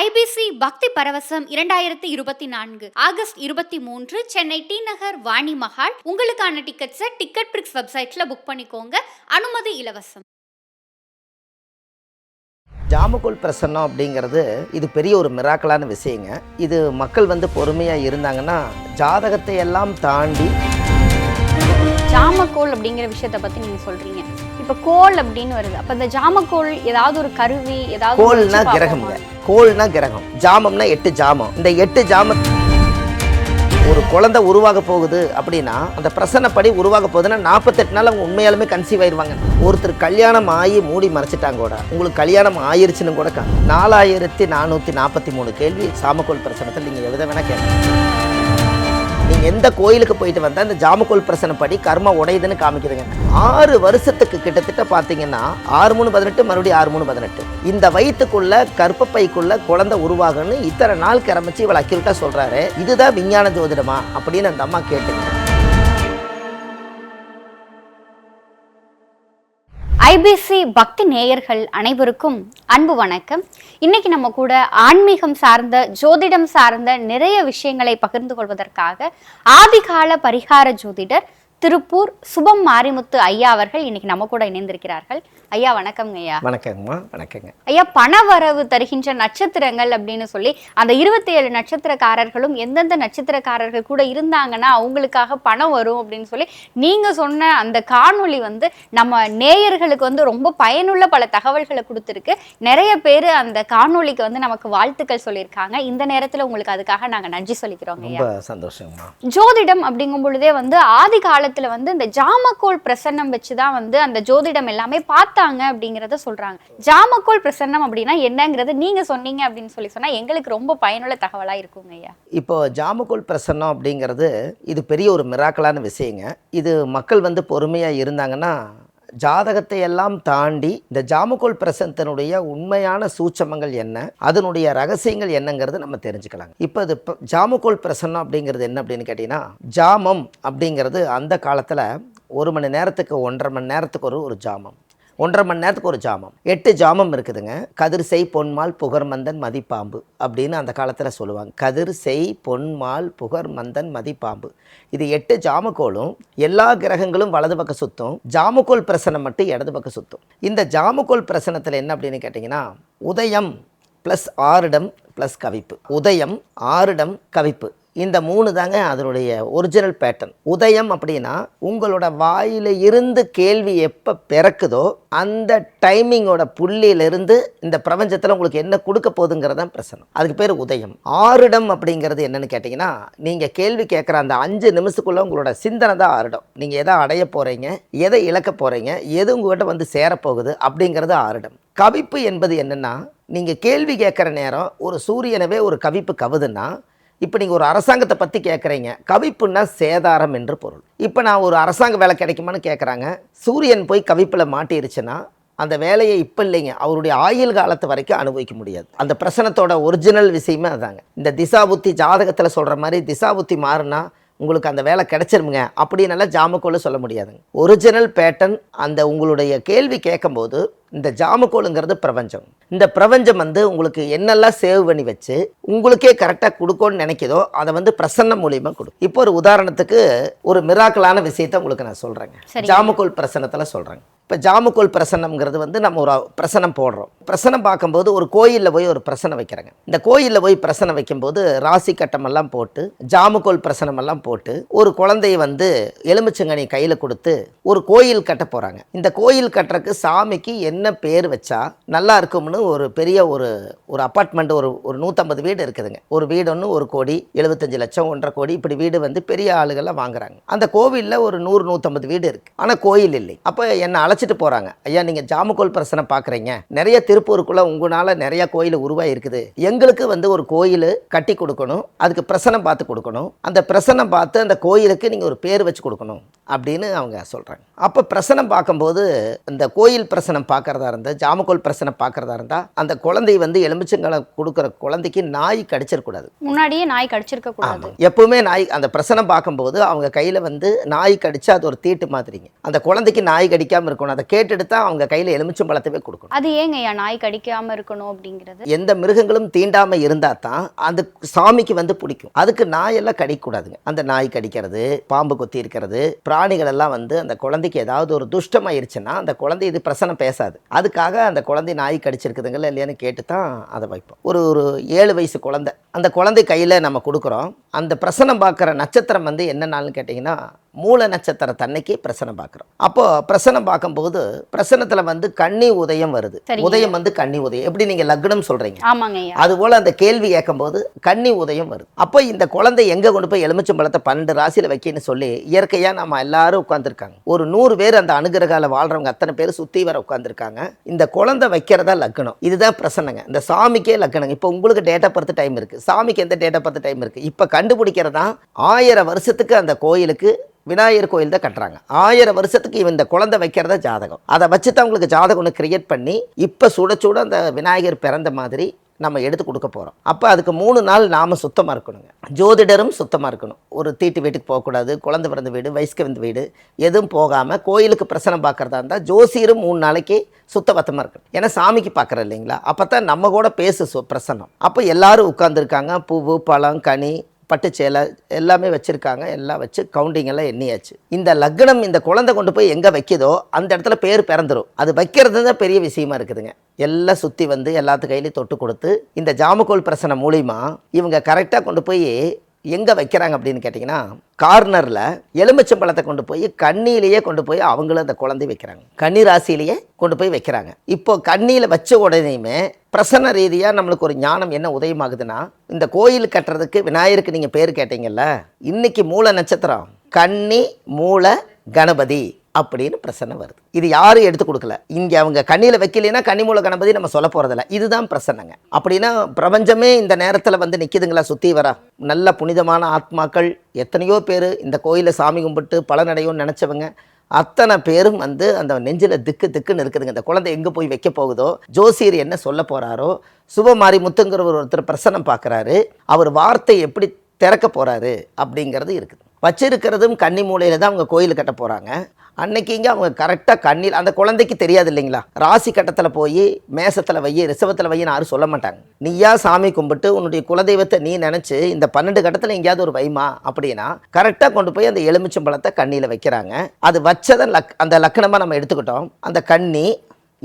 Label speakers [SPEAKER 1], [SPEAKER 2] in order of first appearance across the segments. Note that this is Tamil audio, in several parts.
[SPEAKER 1] ஐபிசி பக்தி பரவசம் இரண்டாயிரத்தி இருபத்தி நான்கு ஆகஸ்ட் இருபத்தி மூன்று சென்னை டி நகர் வாணி மஹால். உங்களுக்கான டிக்கெட்ஸை டிக்கெட் பிரிக்ஸ் வெப்சைட்ல புக் பண்ணிக்கோங்க. அனுமதி இலவசம்.
[SPEAKER 2] ஜாமக்கோல் பிரசன்னம் அப்படிங்கிறது இது பெரிய ஒரு மிராக்கலான விஷயங்க. இது மக்கள் வந்து பொறுமையாக இருந்தாங்கன்னா ஜாதகத்தை எல்லாம் தாண்டி
[SPEAKER 3] ஜாமக்கோல் அப்படிங்கிற விஷயத்த பத்தி நீங்க சொல்றீங்க. இப்ப கோல் அப்படின்னு வருது. அப்ப இந்த ஜாமக்கோல் ஏதாவது ஒரு கருவி ஏதாவது
[SPEAKER 2] கோல்னா கிரகம்ங்க
[SPEAKER 3] பார்ப்போமா?
[SPEAKER 2] கோல்னா கிரகம். ஜாமம்னா எட்டு ஜாமம். இந்த எட்டு ஜாம ஒரு குழந்தை உருவாக போகுது அப்படின்னா அந்த பிரசன்னப்படி உருவாக போகுதுன்னா நாற்பத்தெட்டு நாள் அவங்க உண்மையாலுமே கன்சீவ் ஆயிருவாங்க. ஒருத்தர் கல்யாணம் ஆகி மூடி மறைச்சிட்டாங்க கூட. உங்களுக்கு கல்யாணம் ஆயிருச்சுன்னு கூட நாலாயிரத்தி நானூற்றி நாற்பத்தி மூணு கேள்வி சாமக்கோல் பிரசனத்தில் நீங்கள் எதை வேணால் கேட்கலாம் நீங்கள் எந்த கோயிலுக்கு போயிட்டு வந்தால் இந்த ஜாமக்கோல் பிரசனப்படி கர்மா உடையுதுன்னு காமிக்குதுங்க. ஆறு வருஷத்துக்கு கிட்டத்தட்ட பார்த்தீங்கன்னா ஆறு மூணு பதினெட்டு மறுபடியும் ஆறு மூணு பதினெட்டு. இந்த வயிற்றுக்குள்ள கற்பப்பைக்குள்ள குழந்தை உருவாகுன்னு இத்தனை நாள் கிளம்பிச்சு இவ்வளோ அக்யூரேட்டாக சொல்கிறாரு இதுதான் விஞ்ஞான ஜோதிடமா? அப்படின்னு அந்த அம்மா கேட்டுங்க.
[SPEAKER 3] ஐபிசி பக்தி நேயர்கள் அனைவருக்கும் அன்பு வணக்கம். இன்னைக்கு நம்ம கூட ஆன்மீகம் சார்ந்த ஜோதிடம் சார்ந்த நிறைய விஷயங்களை பகிர்ந்து கொள்வதற்காக ஆதிகால பரிகார ஜோதிடர் திருப்பூர் சுபம் மாரிமுத்து ஐயா அவர்கள் இன்னைக்கு நம்ம கூட இணைந்திருக்கிறார்கள். ஐயா வணக்கம்ங்க ஐயா.
[SPEAKER 2] வணக்கங்கம்மா வணக்கங்க.
[SPEAKER 3] ஐயா பணவரவு தருகின்ற நட்சத்திரங்கள் அப்படின்னு சொல்லி அந்த இருபத்தி ஏழு நட்சத்திரக்காரர்களும் எந்தெந்த நட்சத்திரக்காரர்கள் கூட இருந்தாங்கன்னா அவங்களுக்காக பணம் வரும் அப்படின்னு சொல்லி நீங்க சொன்ன அந்த காணொளி வந்து நம்ம நேயர்களுக்கு வந்து ரொம்ப பயனுள்ள பல தகவல்களை கொடுத்துருக்கு. நிறைய பேர் அந்த காணொளிக்கு வந்து நமக்கு வாழ்த்துக்கள் சொல்லியிருக்காங்க. இந்த நேரத்துல உங்களுக்கு அதுக்காக நாங்க நன்றி சொல்லிக்கிறோங்க ஐயா.
[SPEAKER 2] ரொம்ப சந்தோஷங்கம்மா
[SPEAKER 3] ஜோதிடம் அப்படிங்கும் பொழுதே வந்து ஆதி காலத்தில் வந்து இந்த ஜாமக்கோல் பிரசன்னம் வச்சு தான் வந்து அந்த ஜோதிடம் எல்லாமே பார்த்தாங்க அப்படிங்கிறத சொல்கிறாங்க ஜாமக்கோல் பிரசன்னம் அப்படின்னா என்னங்கிறது நீங்கள் சொன்னீங்க அப்படின்னு சொல்லி சொன்னால் எங்களுக்கு ரொம்ப பயனுள்ள தகவலாக இருக்குங்க ஐயா.
[SPEAKER 2] இப்போ ஜாமக்கோல் பிரசன்னம் அப்படிங்கிறது இது பெரிய ஒரு மிராக்கலான விஷயங்க. இது மக்கள் வந்து பொறுமையாக இருந்தாங்கன்னா ஜாதகத்தை எல்லாம் தாண்டி இந்த ஜாமக்கோல் பிரசந்தனுடைய உண்மையான சூட்சமங்கள் என்ன அதனுடைய ரகசியங்கள் என்னங்கிறது நம்ம தெரிஞ்சுக்கலாம் இப்போ இது ப- ஜாமக்கோல் பிரசன்னம் அப்படிங்கிறது என்ன அப்படின்னு கேட்டிங்கன்னா ஜாமம் அப்படிங்கிறது அந்த காலத்தில் ஒரு மணி நேரத்துக்கு ஒன்றரை மணி நேரத்துக்கு ஒரு ஒரு ஜாமம். ஒன்றரை மணி நேரத்துக்கு ஒரு ஜாமம். எட்டு ஜாமம் இருக்குதுங்க. கதிர் செய் பொன்மால் புகர் மந்தன் மதிப்பாம்பு அப்படின்னு அந்த காலத்தில் சொல்லுவாங்க. கதிர் செய் பொன்மால் புகர் மந்தன் மதிப்பாம்பு. இது எட்டு ஜாமக்கோலும் எல்லா கிரகங்களும் வலது பக்கம் சுத்தும். ஜாமக்கோல் பிரசனம் மட்டும் இடது பக்கம் சுத்தும். இந்த ஜாமக்கோல் பிரசனத்தில் என்ன அப்படின்னு கேட்டிங்கன்னா உதயம் ப்ளஸ் ஆறிடம் ப்ளஸ் கவிப்பு. உதயம் ஆறிடம் கவிப்பு. இந்த மூணு தாங்க அதனுடைய ஒரிஜினல் பேட்டர்ன் உதயம் அப்படின்னா உங்களோட வாயில இருந்து கேள்வி எப்போ பிறக்குதோ அந்த டைமிங்கோட புள்ளியிலிருந்து இந்த பிரபஞ்சத்தில் உங்களுக்கு என்ன கொடுக்க போகுதுங்கிறது தான் பிரச்சனை அதுக்கு பேர் உதயம். ஆறிடம் அப்படிங்கிறது என்னன்னு கேட்டிங்கன்னா நீங்கள் கேள்வி கேட்குற அந்த அஞ்சு நிமிஷத்துக்குள்ள உங்களோட சிந்தனை தான் ஆறிடம் நீங்கள் எதை அடைய போகிறீங்க எதை இழக்க போகிறீங்க எது உங்கள்கிட்ட வந்து சேரப்போகுது அப்படிங்கிறது ஆறிடம் கவிப்பு என்பது என்னென்னா நீங்கள் கேள்வி கேட்குற நேரம் ஒரு சூரியனவே ஒரு கவிப்பு கவுதுன்னா இப்போ நீங்கள் ஒரு அரசாங்கத்தை பற்றி கேட்குறீங்க கவிப்புன்னா சேதாரம் என்று பொருள். இப்போ நான் ஒரு அரசாங்க வேலை கிடைக்குமான்னு கேட்குறாங்க சூரியன் போய் கவிப்பில் மாட்டிருச்சுன்னா அந்த வேலையை இப்போ இல்லைங்க. அவருடைய ஆயுள் காலத்து வரைக்கும் அனுபவிக்க முடியாது. அந்த பிரசனத்தோட ஒரிஜினல் விஷயமே அதாங்க. இந்த திசா புத்தி ஜாதகத்தில் சொல்கிற மாதிரி திசா புத்தி மாறுனா உங்களுக்கு அந்த வேலை கிடைச்சிருமுங்க. அப்படின்னெல்லாம் ஜாமக்கோல் சொல்ல முடியாதுங்க. ஒரிஜினல் பேட்டர்ன் அந்த உங்களுடைய கேள்வி கேட்கும்போது இந்த ஜாமக்கோலுங்கிறது பிரபஞ்சம். இந்த பிரபஞ்சம் வந்து உங்களுக்கு என்னெல்லாம் சேவ் பண்ணி வச்சு உங்களுக்கே கரெக்டாக கொடுக்கணும்னு நினைக்குதோ அதை வந்து பிரசன்னம் மூலியமாக கொடுக்கும். இப்போ ஒரு உதாரணத்துக்கு ஒரு மிராக்கலான விஷயத்தை உங்களுக்கு நான் சொல்கிறேங்க. ஜாமக்கோல் பிரசன்னத்தில் சொல்கிறேங்க இப்போ ஜாமுக்கோல் பிரசன்னம்ங்கிறது வந்து நம்ம ஒரு பிரசனம் போடுறோம். பிரசனம் பார்க்கும்போது ஒரு கோயிலில் போய் ஒரு பிரசனம் வைக்கிறேங்க. இந்த கோயிலில் போய் பிரசனம் வைக்கும்போது ராசி கட்டமெல்லாம் போட்டு ஜாமுக்கோல் பிரசனமெல்லாம் போட்டு ஒரு குழந்தைய வந்து எலுமிச்சங்கனி கையில் கொடுத்து ஒரு கோயில் கட்ட போகிறாங்க இந்த கோயில் கட்டுறக்கு சாமிக்கு என்ன பேர் வச்சா நல்லா இருக்கும்னு ஒரு பெரிய ஒரு ஒரு அப்பார்ட்மெண்ட் ஒரு ஒரு நூற்றம்பது வீடு இருக்குதுங்க. ஒரு வீடு ஒன்று ஒரு கோடி எழுபத்தஞ்சு லட்சம் ஒன்றரை கோடி இப்படி வீடு வந்து பெரிய ஆளுகள்லாம் வாங்குறாங்க. அந்த கோவிலில் ஒரு நூறு நூற்றம்பது வீடு இருக்குது ஆனால் கோயில் இல்லை. அப்போ என்னை அழைச்சிட்டு போகிறாங்க ஐயா நீங்கள் ஜாமக்கோல் பிரசனை பார்க்குறீங்க நிறைய திருப்பூருக்குள்ளே உங்களால் நிறைய கோயில் உருவாகி இருக்குது எங்களுக்கு வந்து ஒரு கோயில் கட்டி கொடுக்கணும். அதுக்கு பிரசனம் பார்த்து கொடுக்கணும். அந்த பிரசனம் பார்த்து அந்த கோயிலுக்கு நீங்கள் ஒரு பேர் வச்சு கொடுக்கணும் அப்படின்னு அவங்க சொல்கிறாங்க அப்போ பிரசனம் பார்க்கும்போது இந்த கோயில் பிரசனம் பார்க்குறதா இருந்தால் ஜாமக்கோல் பிரசனம் பார்க்குறதா இருந்தால் அந்த குழந்தை வந்து எலுமிச்சங்களை கொடுக்குற குழந்தைக்கு நாய் கடிச்சிடக்கூடாது
[SPEAKER 3] முன்னாடியே நாய் கடிச்சிருக்க கூடாது.
[SPEAKER 2] எப்பவுமே நாய் அந்த பிரசனம் பார்க்கும்போது அவங்க கையில் வந்து நாய் கடிச்சா அது ஒரு தீட்டு மாதிரிங்க. அந்த குழந்தைக்கு நாய் கடிக்காமல் இருக்கணும். கேட்கணும் அதை கேட்டுட்டு தான் அவங்க கையில் எலுமிச்சம்பழத்தவே கொடுக்கணும்.
[SPEAKER 3] அது ஏங்கய்யா? நாய் கடிக்காம இருக்கணும் அப்படிங்கிறது.
[SPEAKER 2] எந்த மிருகங்களும் தீண்டாமல் இருந்தால் தான் அந்த சாமிக்கு வந்து பிடிக்கும். அதுக்கு நாயெல்லாம் கடிக்கக்கூடாதுங்க அந்த நாய் கடிக்கிறது பாம்பு கொத்தி இருக்கிறது பிராணிகள் எல்லாம் வந்து அந்த குழந்தைக்கு ஏதாவது ஒரு துஷ்டமாயிருச்சுன்னா அந்த குழந்தை இது பிரசனம் பேசாது. அதுக்காக அந்த குழந்தை நாய் கடிச்சிருக்குதுங்களா இல்லையான்னு கேட்டு தான் அதை வைப்போம். ஒரு ஒரு ஏழு வயசு குழந்தை. அந்த குழந்தை கையில் நம்ம கொடுக்குறோம். அந்த பிரசனம் பார்க்குற நட்சத்திரம் வந்து என்ன நாள்னு கேட்டிங்கன்னா மூல நட்சத்திர தன்னைக்கு பிரசனம் பார்க்குறோம். அப்போ பிரசனம் பார்க்கும்போது பிரசனத்தில் வந்து கன்னி உதயம் வருது. உதயம் வந்து கன்னி உதயம். எப்படி நீங்கள் லக்னம் சொல்கிறீங்க
[SPEAKER 3] ஆமாங்கய்யா
[SPEAKER 2] அதுபோல் அந்த கேள்வி கேட்கும்போது கன்னி உதயம் வருது. அப்போ இந்த குழந்தை எங்கே கொண்டு போய் எலுமிச்சம்பழத்தை பன்னெண்டு ராசியில் வைக்கன்னு சொல்லி இயற்கையாக நம்ம எல்லாரும் உட்காந்துருக்காங்க ஒரு நூறு பேர் அந்த அனுகிரகால வாழ்றவங்க அத்தனை பேர் சுற்றி வர உட்காந்துருக்காங்க இந்த குழந்தை வைக்கிறதா லக்னம். இதுதான் பிரசனங்க. இந்த சாமிக்கே லக்னங்க. இப்போ உங்களுக்கு டேட்டா பர்த் டைம் இருக்குது சாமிக்கு எந்த டேட்டா பர்த் டைம் இருக்குது இப்போ கண்டுபிடிக்கிறதா ஆயிரம் வருஷத்துக்கு அந்த கோயிலுக்கு விநாயகர் கோயில் தான் கட்டுறாங்க. ஆயிரம் வருஷத்துக்கு இவன் இந்த குழந்தை வைக்கிறதா ஜாதகம். அதை வச்சு தான் உங்களுக்கு ஜாதகம் ஒன்று கிரியேட் பண்ணி இப்போ சுட சுட அந்த விநாயகர் பிறந்த மாதிரி நம்ம எடுத்து கொடுக்க போகிறோம் அப்போ அதுக்கு மூணு நாள் நாம் சுத்தமாக இருக்கணுங்க. ஜோதிடரும் சுத்தமாக இருக்கணும். ஒரு தீட்டு வீட்டுக்கு போகக்கூடாது குழந்தை பிறந்த வீடு வயசுக்கு வந்த வீடு எதுவும் போகாமல் கோயிலுக்கு பிரசனம் பார்க்குறதா இருந்தால் ஜோசியரும் மூணு நாளைக்கு சுத்தபத்தமாக இருக்கணும். ஏன்னா சாமிக்கு பார்க்குறோம் இல்லைங்களா? அப்போ தான் நம்ம கூட பேசு சு பிரசனம் அப்போ எல்லாரும் உட்காந்துருக்காங்க பூவு பழம் கனி பட்டு சேலை எல்லாமே வச்சுருக்காங்க. எல்லாம் வச்சு கவுண்டிங் எல்லாம் எண்ணியாச்சு. இந்த லக்னம் இந்த குழந்தை கொண்டு போய் எங்கே வைக்கிதோ அந்த இடத்துல பேர் பிறந்துரும். அது வைக்கிறது தான் பெரிய விஷயமா இருக்குதுங்க. எல்லாம் சுற்றி வந்து எல்லாத்து கையிலையும் தொட்டு கொடுத்து இந்த ஜாமக்கோல் பிரசனை மூலிமா இவங்க கரெக்டாக கொண்டு போய் எங்கே வைக்கிறாங்க அப்படின்னு கேட்டிங்கன்னா கார்னரில் எலுமிச்சம்பழத்தை கொண்டு போய் கண்ணியிலேயே கொண்டு போய் அவங்களும் அந்த குழந்தை வைக்கிறாங்க. கன்னி ராசியிலேயே கொண்டு போய் வைக்கிறாங்க. இப்போ கண்ணியில் வச்ச உடனேயுமே பிரசன்ன ரீதியாக நம்மளுக்கு ஒரு ஞானம் என்ன உதயமாகுதுன்னா இந்த கோயில் கட்டுறதுக்கு விநாயகருக்கு நீங்கள் பேர் கேட்டீங்கல்ல இன்னைக்கு மூல நட்சத்திரம் கன்னி மூல கணபதி. அப்படின்னு பிரசனை வருது. இது யாரும் எடுத்து கொடுக்கல. இங்கே அவங்க கண்ணியில் வைக்கலைன்னா கன்னிமூல கணபதி நம்ம சொல்ல போகிறதில்ல இதுதான் பிரசன்னங்க. அப்படின்னா பிரபஞ்சமே இந்த நேரத்தில் வந்து நிற்கிதுங்களா சுற்றி வர? நல்ல புனிதமான ஆத்மாக்கள் எத்தனையோ பேர் இந்த கோயிலில் சாமி கும்பிட்டு பலனடையும்னு நினச்சவங்க அத்தனை பேரும் வந்து அந்த நெஞ்சில் திக்கு திக்குன்னு இருக்குதுங்க. இந்த குழந்தை எங்கே போய் வைக்க போகுதோ ஜோசியர் என்ன சொல்ல போகிறாரோ சுபமாரி முத்துங்கிறவர் ஒருத்தர் பிரசனம் பார்க்குறாரு அவர் வார்த்தை எப்படி திறக்க போகிறாரு அப்படிங்கிறது இருக்குது. வச்சிருக்கிறதும் கன்னி மூலையில் தான் அவங்க கோயில் கட்ட போகிறாங்க அன்னைக்கு இங்கே அவங்க கரெக்டாக கண்ணில் அந்த குழந்தைக்கு தெரியாது இல்லைங்களா? ராசி கட்டத்தில் போய் மேசத்தில் வைய ரிசவத்தில் வையின்னு யாரும் சொல்ல மாட்டாங்க. நீயா சாமி கும்பிட்டு உன்னுடைய குலதெய்வத்தை நீ நினச்சி இந்த பன்னெண்டு கட்டத்தில் எங்கேயாவது ஒரு வைமா அப்படின்னா கரெக்டாக கொண்டு போய் அந்த எலுமிச்சம்பழத்தை கண்ணியில் வைக்கிறாங்க. அது வச்சதை லக் அந்த லக்கணமாக நம்ம எடுத்துக்கிட்டோம். அந்த கண்ணி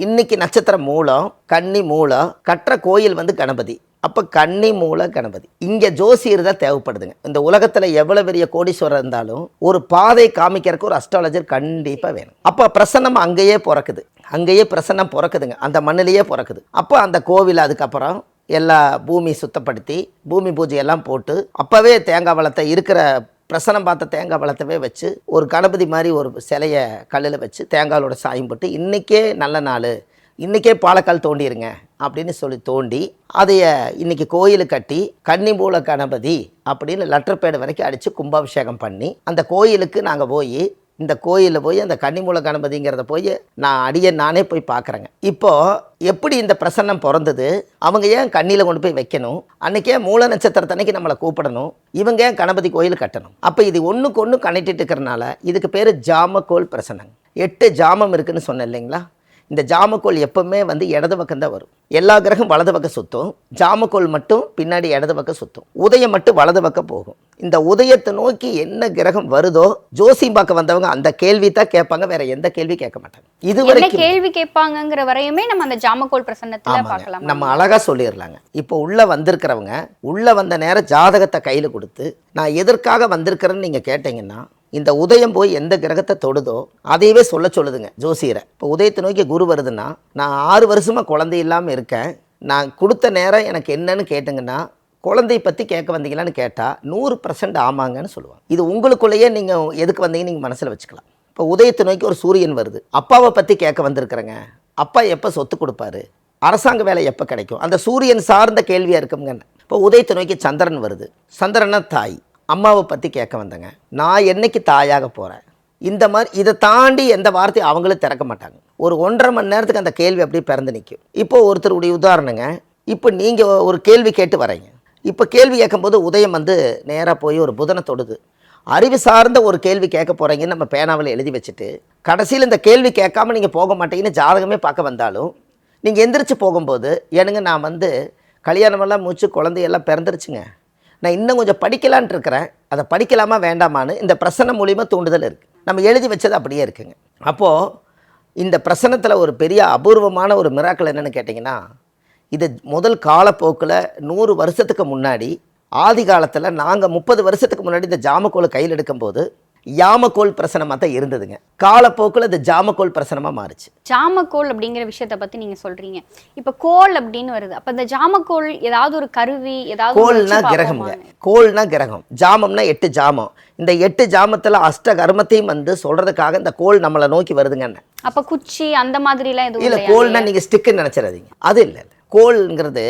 [SPEAKER 2] இன்னைக்கு நட்சத்திரம் மூலம் கன்னி மூலம் கட்டுற கோயில் வந்து கணபதி. அப்போ கன்னி மூல கணபதி. இங்கே ஜோசியர் தான் தேவைப்படுதுங்க. இந்த உலகத்தில் எவ்வளோ பெரிய கோடீஸ்வரர் இருந்தாலும் ஒரு பாதை காமிக்கிறதுக்கு ஒரு அஸ்ட்ராலஜர் கண்டிப்பாக வேணும். அப்போ பிரசன்னம் அங்கேயே பிறக்குது. அங்கேயே பிரசன்னம் பிறக்குதுங்க. அந்த மண்ணிலேயே பிறக்குது. அப்போ அந்த கோவில் அதுக்கப்புறம் எல்லா பூமி சுத்தப்படுத்தி பூமி பூஜை எல்லாம் போட்டு அப்போவே தேங்காய் வளத்தை இருக்கிற பிரசனம் பார்த்த தேங்காய் பழத்தவே வச்சு ஒரு கணபதி மாதிரி ஒரு சிலையை கல்லில் வச்சு தேங்காயோட சாயம் போட்டு இன்றைக்கே நல்ல நாள். இன்றைக்கே பாலக்கால் தோண்டிருங்க அப்படின்னு சொல்லி தோண்டி அதைய இன்னைக்கு கோயில் கட்டி கன்னிமூல கணபதி அப்படின்னு லெட்டர்பேடு வரைக்கும் அடித்து கும்பாபிஷேகம் பண்ணி அந்த கோயிலுக்கு நாங்கள் போய் இந்த கோயிலில் போய் அந்த கன்னிமூல கணபதிங்கிறத போய் நான் அடிய நானே போய் பார்க்குறேங்க இப்போது எப்படி இந்த பிரசன்னம் பிறந்தது? அவங்க ஏன் கண்ணியில் கொண்டு போய் வைக்கணும்? அன்றைக்கே மூல நட்சத்திரத்தன்னைக்கு நம்மளை கூப்பிடணும். இவங்க ஏன் கணபதி கோயில் கட்டணும்? அப்போ இது ஒன்றுக்கு ஒன்று கனெக்டிட்டு இருக்கிறனால இதுக்கு பேர் ஜாமக்கோல் பிரசனம் எட்டு ஜாமம் இருக்குதுன்னு சொன்னேன் இல்லைங்களா? இந்த ஜாமக்கோல் எப்பவுமே வந்து இடது பக்கம் தான் வரும். எல்லா கிரகம் வலது பக்கம் சுற்றும் ஜாமக்கோல் மட்டும் பின்னாடி இடது பக்கம் சுற்றும் உதயம் மட்டும் வலது பக்கம் போகும். இந்த உதயத்தை நோக்கி என்ன கிரகம் வருதோ ஜோசியம் பார்க்க வந்தவங்க அந்த கேள்வி தான் கேட்பாங்க வேற எந்த கேள்வி கேட்க மாட்டாங்க. இதுவரைக்கும்
[SPEAKER 3] கேள்வி கேட்பாங்கங்கிற வரையுமே நம்ம அந்த ஜாமக்கோல் பிரசன்னத்துல
[SPEAKER 2] ஆமாங்க.
[SPEAKER 3] பார்க்கலாம்.
[SPEAKER 2] நம்ம அழகா சொல்லிடலாங்க. இப்போ உள்ள வந்திருக்கிறவங்க உள்ள வந்த நேரம் ஜாதகத்தை கையில கொடுத்து நான் எதற்காக வந்திருக்கிறேன்னு நீங்க கேட்டீங்கன்னா இந்த உதயம் போய் எந்த கிரகத்தை தொடுதோ அதையவே சொல்ல சொல்லுதுங்க ஜோசியரை. இப்போ உதயத்தை நோக்கி குரு வருதுன்னா நான் ஆறு வருஷமாக குழந்தை இல்லாமல் இருக்கேன். நான் கொடுத்த நேரம் எனக்கு என்னன்னு கேட்டுங்கன்னா குழந்தைய பற்றி கேட்க வந்தீங்களான்னு கேட்டால் நூறு பர்சன்ட் ஆமாங்கன்னு சொல்லுவாங்க. இது உங்களுக்குள்ளேயே நீங்கள் எதுக்கு வந்தீங்கன்னு நீங்கள் மனசில் வச்சுக்கலாம். இப்போ உதயத்தை நோக்கி ஒரு சூரியன் வருது. அப்பாவை பற்றி கேட்க வந்திருக்கிறேங்க. அப்பா எப்போ சொத்து கொடுப்பாரு? அரசாங்க வேலை எப்போ கிடைக்கும்? அந்த சூரியன் சார்ந்த கேள்வியாக இருக்குங்க இப்போ உதயத்தை நோக்கி சந்திரன் வருது. சந்திரனா தாய். அம்மாவை பற்றி கேட்க வந்தேங்க. நான் என்னைக்கு தாயாக போகிறேன் இந்த மாதிரி இதை தாண்டி எந்த வார்த்தையும் அவங்களும் திறக்க மாட்டாங்க. ஒரு ஒன்றரை மணி நேரத்துக்கு அந்த கேள்வி அப்படியே பிறந்து நிற்கும் இப்போ ஒருத்தருடைய உதாரணங்க. இப்போ நீங்கள் ஒரு கேள்வி கேட்டு வரீங்க இப்போ கேள்வி கேட்கும்போது உதயம் வந்து நேராக போய் ஒரு புதனை தொடுது. அறிவு சார்ந்த ஒரு கேள்வி கேட்க போகிறீங்கன்னு நம்ம பேனாவில் எழுதி வச்சுட்டு கடைசியில் இந்த கேள்வி கேட்காம நீங்கள் போக மாட்டீங்கன்னு ஜாதகமே பார்க்க வந்தாலும் நீங்கள் எந்திரிச்சு போகும்போது ஏனுங்க நான் வந்து கல்யாணமெல்லாம் மூச்சு குழந்தையெல்லாம் பிறந்துருச்சுங்க. நான் இன்னும் கொஞ்சம் படிக்கலான்ட்டு இருக்கிறேன். அதை படிக்கலாமா வேண்டாமான்னு இந்த பிரசனம் மூலிமா தூண்டுதல் இருக்குது நம்ம எழுதி வச்சது அப்படியே இருக்குங்க. அப்போது இந்த பிரசனத்தில் ஒரு பெரிய அபூர்வமான ஒரு மிராக்கள் என்னென்னு கேட்டிங்கன்னா இது முதல் காலப்போக்கில் நூறு வருஷத்துக்கு முன்னாடி ஆதி காலத்தில் நாங்கள் முப்பது வருஷத்துக்கு முன்னாடி இந்த ஜாமக்கோலை கையில் எடுக்கும்போது யாமக்கோல் பிரசனமாக தான் இருந்ததுங்க. காலப்போக்கில் இந்த ஜாமக்கோல் பிரசனமாக மாறுச்சு.
[SPEAKER 3] ஜாமக்கோல் அப்படிங்கிற விஷயத்த பத்தி நீங்க சொல்றீங்க. இப்ப கோல் அப்படின்னு வருது. அப்ப இந்த ஜாமக்கோல் ஏதாவது ஒரு கருவி ஏதாவது
[SPEAKER 2] கோல்னா கிரகம்ங்க? கோல்னா கிரகம். ஜாமம்னா எட்டு ஜாமம். இந்த எட்டு ஜாமத்தில் அஷ்ட கர்மத்தையும் வந்து சொல்கிறதுக்காக இந்த கோல் நம்மளை நோக்கி வருதுங்கன்னு
[SPEAKER 3] அப்ப குச்சி அந்த மாதிரி எல்லாம் எதுவும்
[SPEAKER 2] இல்லை? கோல்னா நீங்கள் ஸ்டிக்குன்னு நினச்சிடாதீங்க. அது இல்லை கோல்ங்கிறது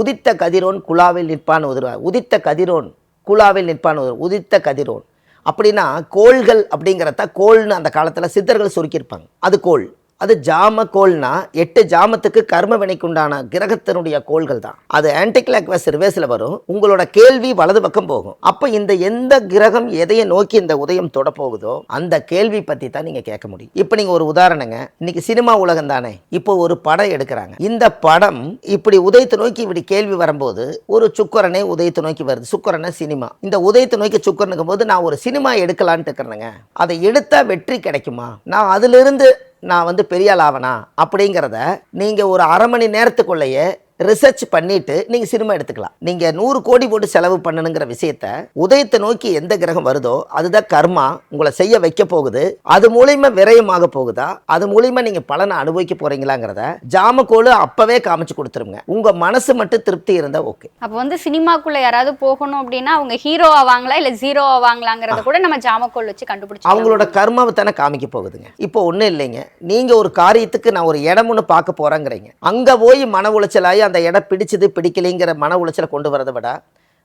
[SPEAKER 2] உதித்த கதிரோன் குழாவில் நிற்பான் உதிர்வார். உதித்த கதிரோன் குழாவில் நிற்பான் உதிர் உதித்த கதிரோன். அப்படின்னா கோள்கள் அப்படிங்கிறத கோள்னு அந்த காலத்தில் சித்தர்கள் சுருக்கியிருப்பாங்க. அது கோள். அது ஜாம கோல்னா எட்டு ஜாமத்துக்கு கர்ம வினைக்குண்டான கிரகத்தினுடைய கோள்கள் தான் அது ஆன்டிகிளாக்வஸ் ரிவேஸில் வரும். உங்களோட கேள்வி வலது பக்கம் போகும். அப்போ இந்த எந்த கிரகம் எதையை நோக்கி இந்த உதயம் தொடப்போகுதோ போகுதோ அந்த கேள்வி பற்றி தான் நீங்கள் கேட்க முடியும். இப்போ நீங்கள் ஒரு உதாரணங்க. இன்னைக்கு சினிமா உலகம் தானே. இப்போ ஒரு படம் எடுக்கிறாங்க. இந்த படம் இப்படி உதயத்தை நோக்கி இப்படி கேள்வி வரும்போது ஒரு சுக்கரனே உதயத்தை நோக்கி வருது. சுக்கரனை சினிமா. இந்த உதயத்தை நோக்கி சுக்கரனுக்கும் போது நான் ஒரு சினிமா எடுக்கலான்ட்டு இருக்கிறேங்க அதை எடுத்தால் வெற்றி கிடைக்குமா? நான் அதிலிருந்து நான் வந்து பெரியாள் ஆவனா? அப்படிங்கிறத நீங்கள் ஒரு அரை மணி நேரத்துக்குள்ளேயே ரிசர்ச் பண்ணிட்டு நீங்கள் சினிமா எடுத்துக்கலாம். நீங்கள் நூறு கோடி போட்டு செலவு பண்ணணுங்கிற விஷயத்த உதயத்தை நோக்கி எந்த கிரகம் வருதோ அதுதான் கர்மா. உங்களை செய்ய வைக்க போகுது. அது மூலியமா விரயமாக போகுதா? அது மூலியமா நீங்கள் பலனை அனுபவிக்க போறீங்களாங்கிறத ஜாமக்கோளு அப்பவே காமிச்சு கொடுத்துருங்க. உங்கள் மனசு மட்டும் திருப்தி இருந்தால் ஓகே
[SPEAKER 3] அப்ப வந்து சினிமாக்குள்ள யாராவது போகணும் அப்படின்னா அவங்க ஹீரோ ஆவாங்களா இல்ல ஜீரோ ஆவாங்களாங்கிறத கூட நம்ம ஜாமக்கோல் வச்சு கண்டுபிடிச்சு
[SPEAKER 2] அவங்களோட கர்மாவை தானே காமிக்க போகுதுங்க. இப்போ ஒன்றும் இல்லைங்க. நீங்கள் ஒரு காரியத்துக்கு நான் ஒரு இடம் ஒன்று பார்க்க போகிறேங்கிறீங்க அங்கே போய் மன உளைச்சலாகி அந்த இடம் பிடிச்சது பிடிக்கலைங்கிற மன உளைச்சலை கொண்டு வரதை விட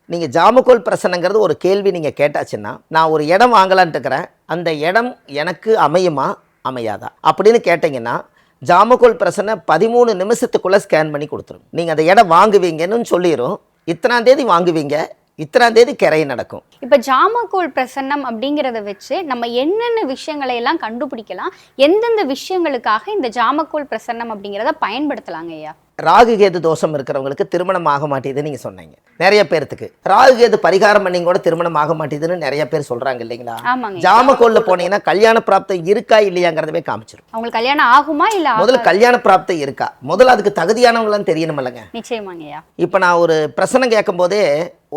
[SPEAKER 2] நீங்கள் ஜாமக்கோல் பிரசனங்கிறது ஒரு கேள்வி நீங்கள் கேட்டாச்சுன்னா நான் ஒரு இடம் வாங்கலான்ட்டு இருக்கிறேன் அந்த இடம் எனக்கு அமையுமா? அமையாதா? அப்படின்னு கேட்டிங்கன்னா ஜாமக்கோல் பிரசனை பதிமூணு நிமிஷத்துக்குள்ளே ஸ்கேன் பண்ணி கொடுத்துரும். நீங்கள் அந்த இடம் வாங்குவீங்கன்னு சொல்லிடும் இத்தனாம் தேதி வாங்குவீங்க இத்தனாம் தேதி நடக்கும்.
[SPEAKER 3] இப்போ ஜாமக்கோல் பிரசன்னம் அப்படிங்கிறத வச்சு நம்ம என்னென்ன விஷயங்களை எல்லாம் கண்டுபிடிக்கலாம் எந்தெந்த விஷயங்களுக்காக இந்த ஜாமக்கோல் பிரசன்னம் அப்படிங்கிறத பயன்படுத்தலாங்க ஐயா?
[SPEAKER 2] ராகு கேது தோஷம் இருக்கிறவங்களுக்கு திருமணம் ஆக மாட்டேதுன்னு நீங்கள் சொன்னீங்க. நிறைய பேர்த்துக்கு. ராகு கேது பரிகாரம் பண்ணி கூட திருமணம் ஆக மாட்டேதுன்னு நிறைய பேர் சொல்கிறாங்க இல்லைங்களா? ஜாமக்கோல்ல போனீங்கன்னா கல்யாண பிராப்தம் இருக்கா இல்லையாங்கிறதவே காமிச்சிடும்
[SPEAKER 3] அவங்களுக்கு கல்யாணம் ஆகுமா இல்ல
[SPEAKER 2] முதல்ல கல்யாண பிராப்தம் இருக்கா? முதல்ல அதுக்கு தகுதியானவங்களாம் தெரியணும் இல்லைங்க
[SPEAKER 3] நிச்சயமாங்க ஐயா
[SPEAKER 2] இப்போ நான் ஒரு பிரசனம் கேட்கும் போதே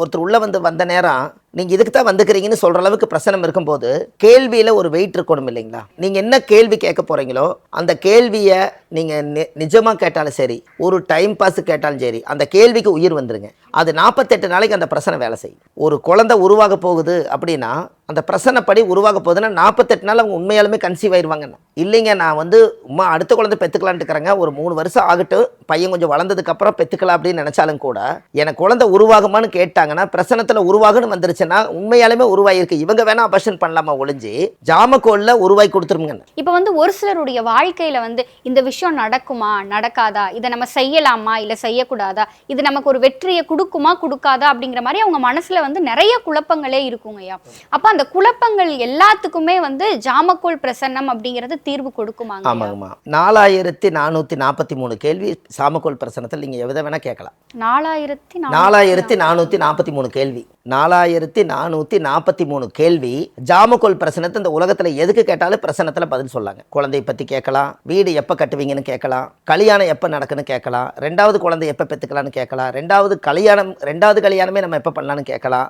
[SPEAKER 2] ஒருத்தர் உள்ள வந்து வந்த நேரம் நீங்கள் இதுக்கு தான் வந்துக்கிறீங்கன்னு சொல்கிற அளவுக்கு பிரசனம் இருக்கும்போது கேள்வியில் ஒரு வெயிட் இருக்கணும் இல்லைங்களா? நீங்கள் என்ன கேள்வி கேட்க போகிறீங்களோ அந்த கேள்வியை நீங்கள் நி- நிஜமாக கேட்டாலும் சரி ஒரு டைம் பாஸ் கேட்டாலும் சரி அந்த கேள்விக்கு உயிர் வந்துருங்க. அது நாற்பத்தெட்டு நாளைக்கு அந்த பிரசனை வேலை செய்யும். ஒரு குழந்தை உருவாக போகுது அப்படின்னா அந்த பிரசனைப்படி உருவாக போகுதுன்னா நாற்பத்தெட்டு நாள் அவங்க உண்மையாலுமே கன்சீவ் ஆயிடுவாங்கன்னு இல்லைங்க நான் வந்து உமா அடுத்த குழந்தை பெற்றுக்கலான்ட்டு இருக்கிறேங்க. ஒரு மூணு வருஷம் ஆகட்டும் பையன் கொஞ்சம் வளர்ந்ததுக்கப்புறம் பெற்றுக்கலாம் அப்படின்னு நினைச்சாலும் கூட எனக்கு குழந்தை உருவாகுமான்னு கேட்டாங்கன்னா பிரசனத்தில் உருவாகுன்னு வந்துருச்சுன்னா உண்மையாலுமே உருவாயிருக்கு இவங்க வேணா அபர்ஷன் பண்ணலாமா ஒளிஞ்சு ஜாமக்கோல்ல உருவாக்கி கொடுத்துருங்க
[SPEAKER 3] இப்ப வந்து ஒரு சிலருடைய வாழ்க்கையில வந்து இந்த விஷயம் நடக்குமா நடக்காதா? இதை நம்ம செய்யலாமா இல்ல செய்யக்கூடாதா? இது நமக்கு ஒரு வெற்றியை கொடுக்குமா கொடுக்காதா? அப்படிங்கிற மாதிரி அவங்க மனசுல வந்து நிறைய குழப்பங்களே இருக்குங்க ஐயா. அப்ப அந்த குழப்பங்கள் எல்லாத்துக்குமே வந்து ஜாமக்கோல் பிரசன்னம் அப்படிங்கிறது தீர்வு கொடுக்குமாங்க ஐயா?
[SPEAKER 2] ஆமாங்கம்மா. நாலாயிரத்தி நானூற்றி நாற்பத்தி மூணு கேள்வி சாமக்கோல் பிரசனத்தில் நீங்கள் எதை வேணால் கேட்கலாம்.
[SPEAKER 3] நாலாயிரத்தி நானூத்தி
[SPEAKER 2] நாலாயிரத்தி நானூற்றி நாற்பத்தி மூணு கேள்வி. நாலாயிரத்தி நானூற்றி நாற்பத்தி மூணு கேள்வி. ஜாமக்கோல் பிரசனத்தை இந்த உலகத்தில் எதுக்கு கேட்டாலும் பிரசனத்தில் பதில் சொல்லாங்க. குழந்தைய பற்றி கேட்கலாம் வீடு எப்போ கட்டுவீங்கன்னு கேட்கலாம் கல்யாணம் எப்போ நடக்குன்னு கேட்கலாம் ரெண்டாவது குழந்தை எப்போ பெற்றுக்கலான்னு கேட்கலாம் ரெண்டாவது கல்யாணம் ரெண்டாவது கல்யாணமே நம்ம எப்போ பண்ணலான்னு கேட்கலாம்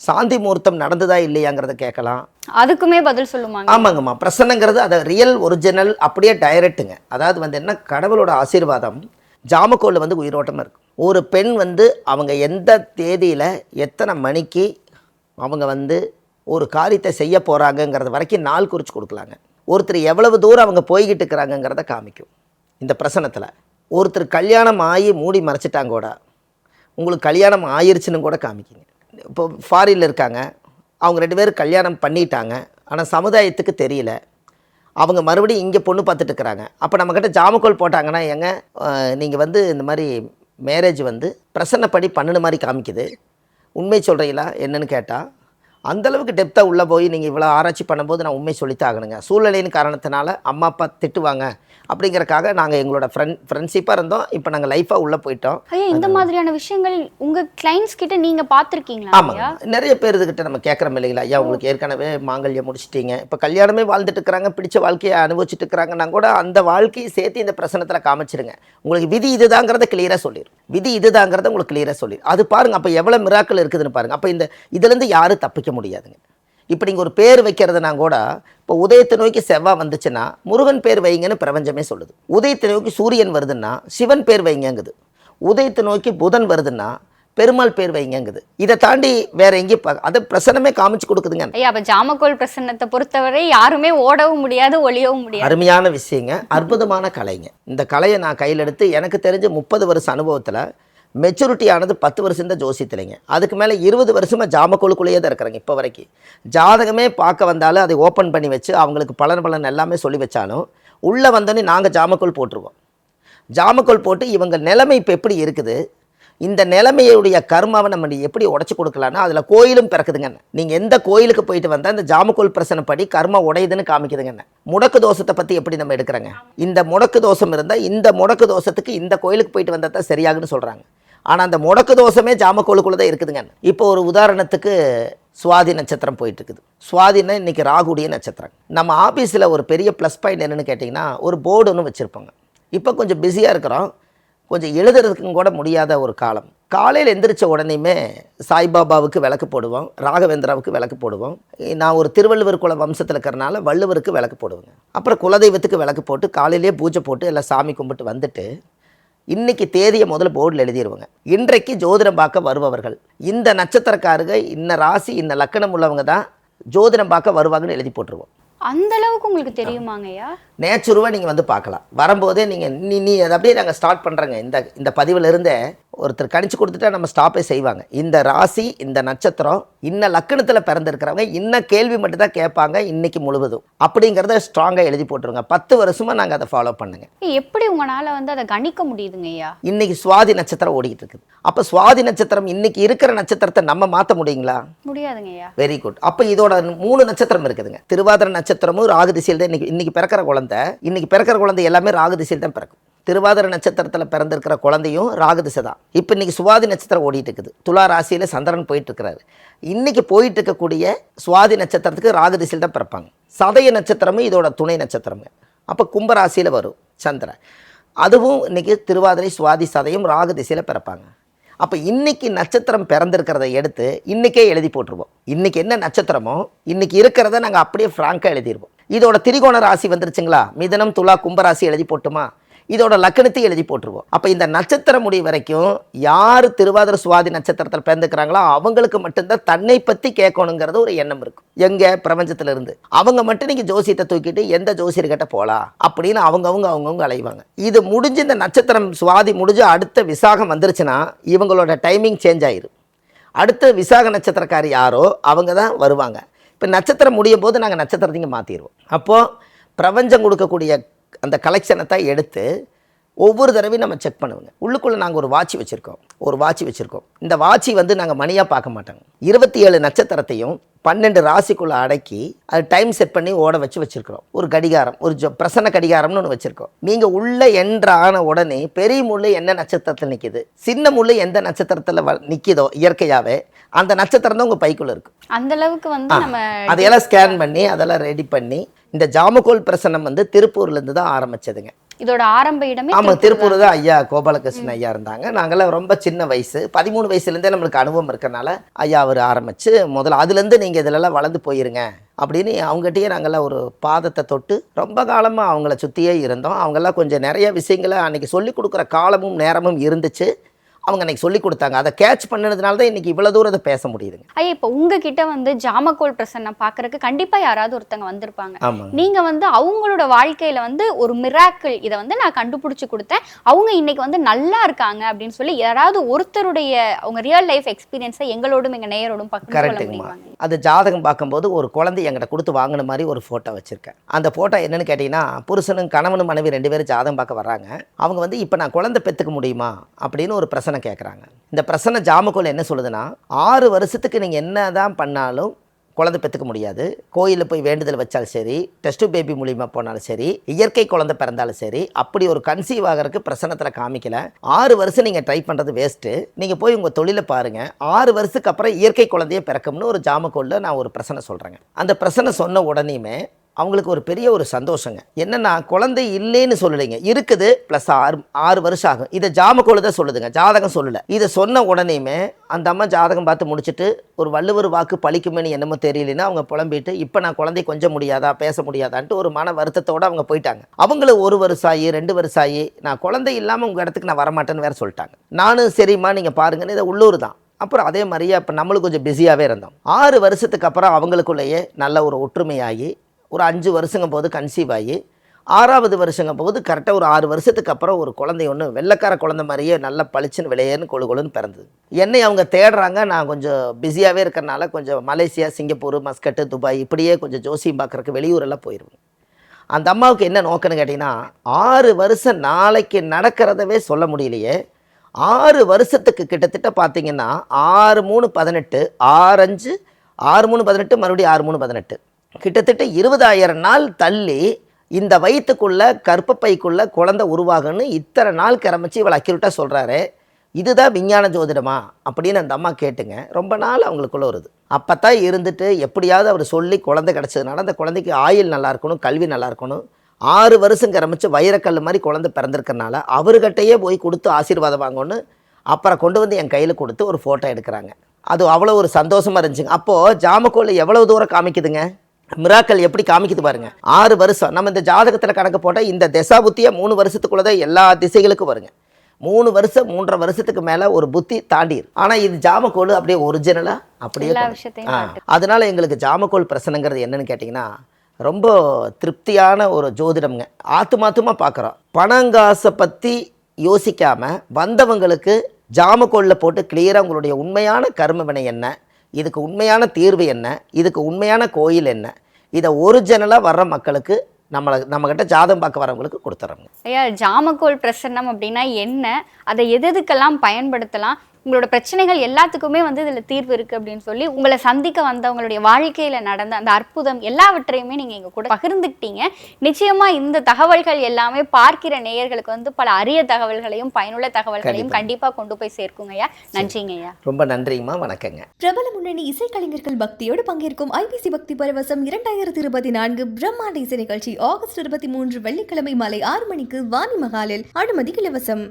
[SPEAKER 2] சாந்தி முகூர்த்தம் நடந்ததா இல்லையாங்கிறத கேட்கலாம்.
[SPEAKER 3] அதுக்குமே பதில் சொல்லுமாங்க.
[SPEAKER 2] ஆமாங்கம்மா பிரசன்னங்கிறது அதை ரியல் ஒரிஜினல் அப்படியே டைரக்ட்டுங்க அதாவது வந்து என்ன கடவுளோட ஆசீர்வாதம் ஜாமக்கோலில் வந்து உயிரோட்டமாக இருக்கும் ஒரு பெண் வந்து அவங்க எந்த தேதியில் எத்தனை மணிக்கு அவங்க வந்து ஒரு காரியத்தை செய்ய போகிறாங்கங்கிறது வரைக்கும் நாள் குறித்து கொடுக்கலாங்க. ஒருத்தர் எவ்வளவு தூரம் அவங்க போய்கிட்டு இருக்கிறாங்கங்கிறத காமிக்கும். இந்த பிரசனத்தில். ஒருத்தர் கல்யாணம் ஆகி மூடி மறைச்சிட்டாங்க கூட. உங்களுக்கு கல்யாணம் ஆயிடுச்சுன்னு கூட காமிக்குங்க. இப்போ ஃபாரினில் இருக்காங்க. அவங்க ரெண்டு பேரும் கல்யாணம் பண்ணிட்டாங்க. ஆனால் சமுதாயத்துக்கு தெரியல. அவங்க மறுபடியும் இங்கே பொண்ணு பார்த்துட்டு இருக்கிறாங்க. அப்போ நம்மக்கிட்ட ஜாமக்கோல் போட்டாங்கன்னா ஏங்க நீங்கள் வந்து இந்த மாதிரி மேரேஜ் வந்து பிரசன்னப்படி பண்ணின மாதிரி காமிக்குது. உண்மை சொல்கிறீங்களா என்னன்னு கேட்டால் அந்த அளவுக்கு டெப்த்தாக உள்ளே போய் நீங்கள் இவ்வளோ ஆராய்ச்சி பண்ணும்போது நான் உண்மை சொல்லித்தான் ஆகணுங்க சூழ்நிலையின் காரணத்தினால அம்மா அப்பா திட்டுவாங்க. அப்படிங்கறக்காக நாங்கள் எங்களோட ஃப்ரெண்ட் ஃப்ரெண்ட்ஷிப்பாக இருந்தோம். இப்போ நாங்கள் லைஃபாக உள்ளே போயிட்டோம்.
[SPEAKER 3] ஐயா இந்த மாதிரியான விஷயங்கள் உங்க கிளைண்ட்ஸ் கிட்ட நீங்க பாத்திருக்கீங்களா ஐயா?
[SPEAKER 2] ஆமாங்க. நிறைய பேர் இதுகிட்ட நம்ம கேட்குறோம் இல்லைங்களா? ஐயா உங்களுக்கு ஏற்கனவே மாங்கல்யம் முடிச்சிட்டீங்க. இப்போ கல்யாணமே வாழ்ந்துட்டு இருக்கிறாங்க பிடிச்ச வாழ்க்கையை அனுபவிச்சுட்டு இருக்கிறாங்கன்னா கூட அந்த வாழ்க்கையை சேர்த்து இந்த பிரசனத்தில் காமிச்சிருங்க. உங்களுக்கு விதி இதுதாங்கிறத கிளியராக சொல்லிடும் விதி இதுதாங்கிறத உங்களுக்கு கிளியராக சொல்லிடும் அது பாருங்க அப்போ எவ்வளோ மிராக்கள் இருக்குதுன்னு பாருங்க. அப்போ இந்த இதுலேருந்து யாரும் தப்பிக்க முடியாதுங்க. இப்போ நீங்கள் ஒரு பேர் வைக்கிறதுனா கூட இப்போ உதயத்தை நோக்கி செவ்வாய் வந்துச்சுன்னா முருகன் பேர் வைங்கன்னு பிரபஞ்சமே சொல்லுது. உதயத்தை நோக்கி சூரியன் வருதுன்னா சிவன் பேர் வைங்கங்குது. உதயத்தை நோக்கி புதன் வருதுன்னா பெருமாள் பேர் வைங்கங்குது. இதை தாண்டி வேற எங்கேயும் அதை பிரசனமே காமிச்சு கொடுக்குதுங்க.
[SPEAKER 3] ஐயா அப்ப ஜாமக்கோல் பிரசன்னத்தை பொறுத்தவரை யாருமே ஓடவும் முடியாது ஒளியவும் முடியாது.
[SPEAKER 2] அருமையான விஷயங்க. அற்புதமான கலைங்க. இந்த கலையை நான் கையில் எடுத்து எனக்கு தெரிஞ்ச முப்பது வருஷ அனுபவத்தில் மெச்சூரிட்டி ஆனது பத்து வருஷம் தான் ஜோசியத்துலைங்க. அதுக்கு மேலே இருபது வருஷமாக ஜாமக்கோளுக்குள்ளேயே தான் இருக்கிறாங்க இப்போ வரைக்கும். ஜாதகமே பார்க்க வந்தாலும் அதை ஓப்பன் பண்ணி வச்சு அவங்களுக்கு பலன் பலன் எல்லாமே சொல்லி வச்சாலும் உள்ளே வந்தோடனே நாங்கள் ஜாமக்கோல் போட்டுருவோம். ஜாமக்கோல் போட்டு இவங்க நிலைமை இப்போ எப்படி இருக்குது? இந்த நிலைமையுடைய கர்மாவை நம்ம எப்படி உடச்சி கொடுக்கலான்னா அதில் கோயிலும் பிறக்குதுங்க. நீங்கள் எந்த கோயிலுக்கு போயிட்டு வந்தால் இந்த ஜாமக்கோல் பிரசனை படி கர்மா உடையுதுன்னு காமிக்குதுங்க. முடக்கு தோஷத்தை பற்றி எப்படி நம்ம எடுக்கிறோங்க? இந்த முடக்கு தோஷம் இருந்தால் இந்த முடக்கு தோஷத்துக்கு இந்த கோயிலுக்கு போயிட்டு வந்தால் தான் சரியாகுன்னு சொல்கிறாங்க ஆனால் அந்த முடக்கு தோஷமே ஜாமக்கோளுக்குள்ளே தான் இருக்குதுங்க. இப்போ ஒரு உதாரணத்துக்கு சுவாதி நட்சத்திரம் போயிட்டு இருக்குது சுவாதினா இன்னைக்கு ராகுடைய நட்சத்திரம். நம்ம ஆஃபீஸில் ஒரு பெரிய ப்ளஸ் பாயிண்ட் என்னென்னு கேட்டிங்கன்னா ஒரு போர்டு ஒன்று வச்சுருப்பாங்க. இப்போ கொஞ்சம் பிஸியாக இருக்கிறோம். கொஞ்சம் எழுதுறதுக்கும் கூட முடியாத ஒரு காலம். காலையில் எந்திரிச்ச உடனேயுமே சாய்பாபாவுக்கு விளக்கு போடுவோம். ராகவேந்திராவுக்கு விளக்கு போடுவோம். நான் ஒரு திருவள்ளுவர் குல வம்சத்தில் இருக்கிறனால வள்ளுவருக்கு விளக்கு போடுவேங்க. அப்புறம் குலதெய்வத்துக்கு விளக்கு போட்டு காலையிலேயே பூஜை போட்டு எல்லாம் சாமி கும்பிட்டு வந்துட்டு இன்னைக்கு தேதியை முதல்ல போர்டில் எழுதிடுவாங்க இன்றைக்கு ஜோதிடம் பார்க்க வருபவர்கள். இந்த நட்சத்திரக்காரங்க இன்ன ராசி இன்ன லக்கணம் உள்ளவங்க தான் ஜோதிடம் பார்க்க வருவாங்கன்னு எழுதி போட்டுருவோம்.
[SPEAKER 3] அந்த அளவுக்கு உங்களுக்கு தெரியுமாங்க ஐயா
[SPEAKER 2] நேச்சுருவாக நீங்கள் வந்து பார்க்கலாம். வரும்போதே நீங்கள் நீ நீ அதை அப்படியே நாங்கள் ஸ்டார்ட் பண்ணுறோங்க இந்த இந்த பதிவுல இருந்தே ஒருத்தர் கணிச்சு கொடுத்துட்டா நம்ம ஸ்டாப்பே செய்வாங்க. இந்த ராசி இந்த நட்சத்திரம் இன்ன லக்கணத்தில் பிறந்திருக்கிறவங்க இன்ன கேள்வி மட்டும் தான் கேட்பாங்க இன்னைக்கு முழுவதும். அப்படிங்கிறத ஸ்ட்ராங்காக எழுதி போட்டுருங்க. பத்து வருஷமாக நாங்கள் அதை ஃபாலோ பண்ணுங்க.
[SPEAKER 3] எப்படி உங்களால வந்து அதை கணிக்க முடியுதுங்க ஐயா
[SPEAKER 2] இன்னைக்கு சுவாதி நட்சத்திரம் ஓடிக்கிட்டு இருக்குது அப்போ சுவாதி நட்சத்திரம் இன்னைக்கு இருக்கிற நட்சத்திரத்தை நம்ம மாற்ற முடியுங்களா?
[SPEAKER 3] முடியாதுங்க ஐயா
[SPEAKER 2] வெரி குட் அப்போ இதோட மூணு நட்சத்திரம் இருக்குதுங்க. திருவாதிரை நட்சத்திரமும் ராகு திசையில் தான் இன்னைக்கு இன்றைக்கி பிறக்கிற குழந்தை. இன்னைக்கு பிறக்கிற குழந்தை எல்லாமே ராகு திசையில் தான் பிறக்கும். திருவாதிர நட்சத்திரத்தில் பிறந்திருக்கிற குழந்தையும் ராகு திசை தான் இப்போ இன்னைக்கு சுவாதி நட்சத்திரம் ஓடிட்டு இருக்குது துலா ராசியில் சந்திரன் போயிட்டு இருக்கிறாரு இன்னைக்கு போயிட்டு இருக்கக்கூடிய சுவாதி நட்சத்திரத்துக்கு ராகு திசையில் தான் பிறப்பாங்க. சதய நட்சத்திரமும் இதோட துணை நட்சத்திரமுங்க அப்போ கும்பராசியில் வரும் சந்திரன். அதுவும் இன்னைக்கு திருவாதிரை சுவாதி சதயம் ராகு திசையில் பிறப்பாங்க. அப்போ இன்னைக்கு நட்சத்திரம் பிறந்திருக்கிறத எடுத்து இன்னைக்கே எழுதி போட்டுருவோம். இன்றைக்கி என்ன நட்சத்திரமோ இன்றைக்கி இருக்கிறத நாங்கள் அப்படியே ஃப்ராங்காக எழுதிடுவோம் இதோட திரிகோண ராசி வந்துருச்சுங்களா? மிதனம் துலா கும்பராசி எழுதி போட்டுமா? இதோட லக்கணத்தை எழுதி போட்டுருவோம். அப்போ இந்த நட்சத்திரம் முடிவு வரைக்கும் யார் திருவாதிர சுவாதி நட்சத்திரத்தில் பிறந்துக்கிறாங்களோ அவங்களுக்கு மட்டும்தான் தன்னை பற்றி கேட்கணுங்கிறது ஒரு எண்ணம் இருக்கும். எங்கே பிரபஞ்சத்தில் இருந்து. அவங்க மட்டும் நீங்கள் ஜோசியத்தை தூக்கிட்டு எந்த ஜோசியர்கிட்ட போகலாம் அப்படின்னு அவங்கவுங்க அவங்கவுங்க அலைவாங்க. இது முடிஞ்சு இந்த நட்சத்திரம் சுவாதி முடிஞ்சு அடுத்த விசாகம் வந்துருச்சுன்னா இவங்களோட டைமிங் சேஞ்ச் ஆயிரும். அடுத்த விசாக நட்சத்திரக்காரி யாரோ அவங்க தான் வருவாங்க. இப்போ நட்சத்திரம் முடியும் போது நாங்கள் நட்சத்திரத்தையும் மாற்றிடுவோம் அப்போது பிரபஞ்சம் கொடுக்கக்கூடிய அந்த கலெக்ஷனை தான் எடுத்து ஒவ்வொரு தடவையும் நம்ம செக் பண்ணுவோங்க. உள்ளுக்குள்ளே நாங்கள் ஒரு வாட்சி வச்சுருக்கோம். ஒரு வாட்சி வச்சுருக்கோம். இந்த வாட்சி வந்து நாங்கள் மணியாக பார்க்க மாட்டோங்க. இருபத்தி ஏழு நட்சத்திரத்தையும் பன்னெண்டு ராசிக்குள்ளே அடக்கி அது டைம் செட் பண்ணி ஓட வச்சு வச்சுருக்கிறோம். ஒரு கடிகாரம் ஒரு ஜொ பிரசன்ன கடிகாரம்னு ஒன்று வச்சுருக்கோம். நீங்கள் உள்ளே என்ற ஆன உடனே பெரிய முள்ளு என்ன நட்சத்திரத்தில் நிற்கிது சின்ன முள்ளு எந்த நட்சத்திரத்தில் வ நிற்கிதோ இயற்கையாகவே அந்த நட்சத்திரம் தான் உங்கள் பைக்குள்ளே இருக்கும்
[SPEAKER 3] அந்த அளவுக்கு வந்து நம்ம
[SPEAKER 2] அதையெல்லாம் ஸ்கேன் பண்ணி அதெல்லாம் ரெடி பண்ணி இந்த ஜாமக்கோல் பிரசனம் வந்து திருப்பூர்லேருந்து தான் ஆரம்பிச்சதுங்க.
[SPEAKER 3] இதோட ஆரம்ப இடமே
[SPEAKER 2] ஆமாம் திருப்பூர் தான். ஐயா கோபாலகிருஷ்ணன் ஐயா இருந்தாங்க. நாங்களாம் ரொம்ப சின்ன வயசு. பதிமூணு வயசுலேருந்தே நம்மளுக்கு அனுபவம் இருக்கறனால ஐயா அவர் ஆரம்பித்து முதல்ல அதுலேருந்து நீங்கள் இதிலெல்லாம் வளர்ந்து போயிருங்க அப்படின்னு அவங்ககிட்டயே நாங்கள்லாம் ஒரு பாதத்தை தொட்டு ரொம்ப காலமாக அவங்கள சுற்றியே இருந்தோம். அவங்கெல்லாம் கொஞ்சம் நிறைய விஷயங்களை அன்றைக்கி சொல்லிக் கொடுக்குற காலமும் நேரமும் இருந்துச்சு. அவங்க அன்றைக்கி சொல்லிக் கொடுத்தாங்க. அதை கேட்ச் பண்ணதுனால தான் இன்றைக்கி இவ்வளோ தூரம் அதை பேச முடியுதுங்க.
[SPEAKER 3] ஐயா இப்போ உங்ககிட்ட வந்து ஜாமக்கோல் பிரசன்னம் பார்க்கறதுக்கு கண்டிப்பா யாராவது ஒருத்தங்க வந்திருப்பாங்க.
[SPEAKER 2] ஆமாங்க.
[SPEAKER 3] நீங்க வந்து அவங்களோட வாழ்க்கையில வந்து ஒரு மிராக்கிள் இதை வந்து நான் கண்டுபிடிச்சு கொடுத்தேன். அவங்க இன்னைக்கு வந்து நல்லா இருக்காங்க அப்படின்னு சொல்லி யாராவது ஒருத்தருடைய அவங்க ரியல் லைஃப் எக்ஸ்பீரியன்ஸை எங்களோடும் எங்க நேயரோடும்
[SPEAKER 2] கரெக்டுங்கம்மா அது ஜாதகம் பார்க்கும்போது ஒரு குழந்தை என்கிட்ட கொடுத்து வாங்கின மாதிரி ஒரு ஃபோட்டோ வச்சுருக்கேன். அந்த ஃபோட்டோ என்னன்னு கேட்டிங்கன்னா புருஷனும் கணவனும் மனைவி ரெண்டு பேரும் ஜாதகம் பார்க்க வர்றாங்க. அவங்க வந்து இப்போ நான் குழந்தை பெற்றுக்க முடியுமா? அப்படின்னு ஒரு பிரச்சனை கேட்குறாங்க இந்த பிரச்சனை ஜாமக்கோல் என்ன சொல்லுதுன்னா ஆறு வருஷத்துக்கு நீங்கள் என்ன தான் பண்ணாலும் குழந்தை பெற்றுக்க முடியாது. கோயிலில் போய் வேண்டுதல் வச்சாலும் சரி டெஸ்ட் பேபி மூலிமா போனாலும் சரி இயற்கை குழந்தை பிறந்தாலும் சரி அப்படி ஒரு கன்சீவ் ஆகிறதுக்கு பிரசனத்தில் காமிக்கல. ஆறு வருஷம் நீங்கள் ட்ரை பண்ணுறது வேஸ்ட்டு நீங்கள் போய் உங்கள் தொழிலை பாருங்கள் ஆறு வருஷத்துக்கு அப்புறம் இயற்கை குழந்தையே பிறக்கும்னு ஒரு ஜாமக்கோளில் நான் ஒரு பிரசனை சொல்கிறேங்க அந்த பிரசனை சொன்ன உடனேயுமே அவங்களுக்கு ஒரு பெரிய ஒரு சந்தோஷங்க. என்னென்னா குழந்தை இல்லைன்னு சொல்லலைங்க. இருக்குது ப்ளஸ் ஆறு ஆறு வருஷம் ஆகும். இதை ஜாமக்கோளு தான் சொல்லுதுங்க. ஜாதகம் சொல்லலை. இதை சொன்ன உடனேயுமே அந்த அம்மா ஜாதகம் பார்த்து முடிச்சுட்டு ஒரு வள்ளுவர் வாக்கு பழிக்குமேனு என்னமோ தெரியலன்னா அவங்க புலம்பிட்டு இப்போ நான் குழந்தை கொஞ்சம் முடியாதா பேச முடியாதான்ட்டு ஒரு மன வருத்தத்தோடு அவங்க போயிட்டாங்க. அவங்கள ஒரு வருஷம் ஆகி ரெண்டு வருஷம் ஆகி நான் குழந்தை இல்லாமல் உங்கள் இடத்துக்கு நான் வரமாட்டேன்னு வேறு சொல்லிட்டாங்க. நானும் சரிம்மா நீங்கள் பாருங்கன்னு இதை உள்ளூர் தான். அப்புறம் அதே மாதிரியே இப்போ நம்மளும் கொஞ்சம் பிஸியாகவே இருந்தோம். ஆறு வருஷத்துக்கு அப்புறம் அவங்களுக்குள்ளேயே நல்ல ஒரு ஒற்றுமையாகி ஒரு அஞ்சு வருஷங்கும் போது கன்சீவ் ஆகி ஆறாவது வருஷங்க போது கரெக்டாக ஒரு ஆறு வருஷத்துக்கு அப்புறம் ஒரு குழந்தை ஒன்று வெள்ளைக்கார குழந்தை மாதிரியே நல்லா பளிச்சுன்னு விளையேன்னு கொழு கொழுன்னு பிறந்தது. என்னை அவங்க தேடுறாங்க நான் கொஞ்சம் பிஸியாகவே இருக்கிறனால கொஞ்சம் மலேசியா சிங்கப்பூர் மஸ்கட்டு துபாய் இப்படியே கொஞ்சம் ஜோசியம் பார்க்குறக்கு வெளியூரெல்லாம் போயிடுவேன் அந்த அம்மாவுக்கு என்ன நோக்கம்னு கேட்டிங்கன்னா ஆறு வருஷம் நாளைக்கு நடக்கிறதவே சொல்ல முடியலையே. ஆறு வருஷத்துக்கு கிட்டத்தட்ட பார்த்தீங்கன்னா ஆறு மூணு பதினெட்டு ஆறு அஞ்சு ஆறு மூணு பதினெட்டு மறுபடியும் ஆறு மூணு பதினெட்டு. கிட்டத்தட்ட இருபதாயிரம் நாள் தள்ளி இந்த வயிற்றுக்குள்ளே கற்பப்பைக்குள்ளே குழந்தை உருவாகுன்னு இத்தனை நாள் கிளம்பிச்சு இவள் அக்யூரேட்டாக சொல்கிறாரு இதுதான் விஞ்ஞான ஜோதிடமா? அப்படின்னு அந்த அம்மா கேட்டுங்க. ரொம்ப நாள் அவங்களுக்குள்ள வருது. அப்போ தான் இருந்துட்டு எப்படியாவது அவர் சொல்லி குழந்தை கிடச்சதுனால அந்த குழந்தைக்கு ஆயுள் நல்லா இருக்கணும் கல்வி நல்லா இருக்கணும். ஆறு வருஷம் கிளம்பிச்சு வைரக்கல் மாதிரி குழந்தை பிறந்திருக்கனால அவர்கிட்டயே போய் கொடுத்து ஆசீர்வாதம் வாங்கணும்னு அப்புறம் கொண்டு வந்து என் கையில் கொடுத்து ஒரு ஃபோட்டோ எடுக்கிறாங்க. அது அவ்வளோ ஒரு சந்தோஷமாக இருந்துச்சுங்க. அப்போது ஜாமக்கோல் எவ்வளவு தூரம் காமிக்குதுங்க? மிராக்கள் எப்படி காமிக்குது பாருங்க. ஆறு வருஷம். நம்ம இந்த ஜாதகத்தில் கணக்கு போட்டால் இந்த திசா மூணு வருஷத்துக்குள்ள தான் எல்லா திசைகளுக்கும் வருங்க. மூணு வருஷம் மூன்றரை வருஷத்துக்கு மேலே ஒரு புத்தி தாண்டிடும் ஆனால் இது ஜாமக்கோல் அப்படியே ஒரிஜினலாக அப்படியே. அதனால எங்களுக்கு ஜாமக்கோல் பிரச்சனைங்கிறது என்னன்னு கேட்டிங்கன்னா ரொம்ப திருப்தியான ஒரு ஜோதிடம்ங்க. ஆத்துமாத்துமா பார்க்குறோம் பணங்காசை பற்றி யோசிக்காமல் வந்தவங்களுக்கு ஜாமக்கோலில் போட்டு கிளியராக உங்களுடைய உண்மையான கர்ம வினை என்ன? இதுக்கு உண்மையான தீர்வு என்ன? இதுக்கு உண்மையான கோயில் என்ன? இதை ஒரிஜினலாக வர்ற மக்களுக்கு நம்மளை நம்மக்கிட்ட ஜாதகம் பார்க்க வரவங்களுக்கு கொடுத்துறோங்க.
[SPEAKER 3] ஐயா ஜாமக்கோல் பிரசன்னம் அப்படின்னா என்ன? அதை எது எதுக்கெல்லாம் பயன்படுத்தலாம்? உங்களோட பிரச்சனைகள் எல்லாத்துக்குமே வந்து இதுல தீர்வு இருக்கு அப்படின்னு சொல்லி உங்களை சந்திக்க வந்தவங்களுடைய வாழ்க்கையில நடந்த அந்த அற்புதம் எல்லாவற்றையுமே நீங்க எங்க கூட பகிர்ந்துக்கிட்டீங்க. நிச்சயமா இந்த தகவல்கள் எல்லாமே பார்க்கிற நேயர்களுக்கு வந்து பல அரிய தகவல்களையும் பயனுள்ள தகவல்களையும் கண்டிப்பா. கொண்டு போய் சேர்க்குங்க ஐயா. நன்றிங்க ஐயா.
[SPEAKER 2] ரொம்ப நன்றிங்கம்மா வணக்கங்க.
[SPEAKER 4] பிரபல முன்னணி இசைக்கலைஞர்கள் பக்தியோடு பங்கேற்கும் ஐபிசி பக்தி பரவசம் இரண்டாயிரத்தி இருபத்தி நான்கு பிரம்மாண்ட இசை நிகழ்ச்சி ஆகஸ்ட் இருபத்தி மூன்று வெள்ளிக்கிழமை மாலை ஆறு மணிக்கு வாணி மகாலில் அனுமதி இலவசம்.